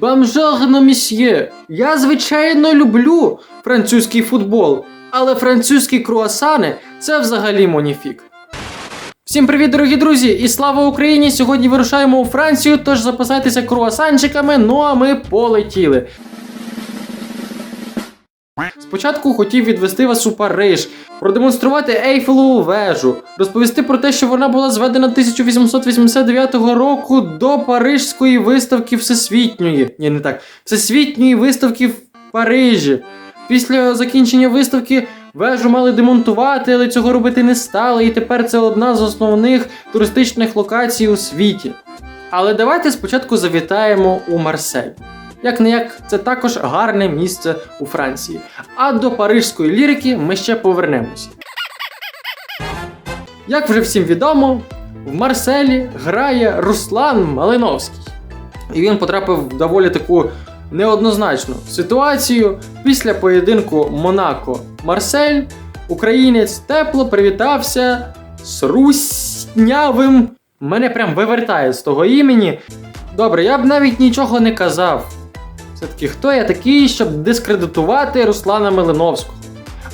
Бамжорно місьє. Я звичайно люблю французький футбол, але французькі круасани це взагалі моніфік. Всім привіт, дорогі друзі! І слава Україні! Сьогодні вирушаємо у Францію, тож запасайтеся круасанчиками, ну а ми полетіли. Спочатку хотів відвести вас у Париж, продемонструвати Ейфелеву вежу, розповісти про те, що вона була зведена 1889 року до Парижської виставки Всесвітньої. Ні, не так. Всесвітньої виставки в Парижі. Після закінчення виставки вежу мали демонтувати, але цього робити не стали, і тепер це одна з основних туристичних локацій у світі. Але давайте спочатку завітаємо у Марсель. Як не як, це також гарне місце у Франції. А до парижської лірики ми ще повернемося. Як вже всім відомо, в Марселі грає Руслан Малиновський. І він потрапив в доволі таку неоднозначну ситуацію. Після поєдинку Монако-Марсель українець тепло привітався з руснявим. Мене прям вивертає з того імені. Добре, я б навіть нічого не казав. Все-таки, хто я такий, щоб дискредитувати Руслана Милиновського?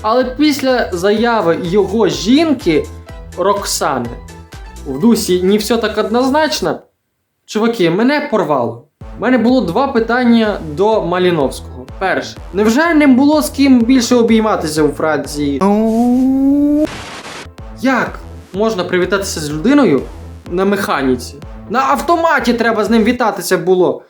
Але після заяви його жінки Роксани в дусі не все так однозначно. Чуваки, мене порвало. У мене було два питання до Маліновського. Перше, невже не було з ким більше обійматися у Франції? Як можна привітатися з людиною на механіці? На автоматі треба з ним вітатися було.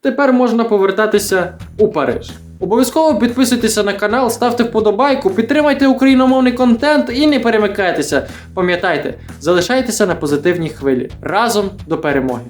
Тепер можна повертатися у Париж. Обов'язково підписуйтеся на канал, ставте вподобайку, підтримайте україномовний контент і не перемикайтеся. Пам'ятайте, залишайтеся на позитивній хвилі. Разом до перемоги.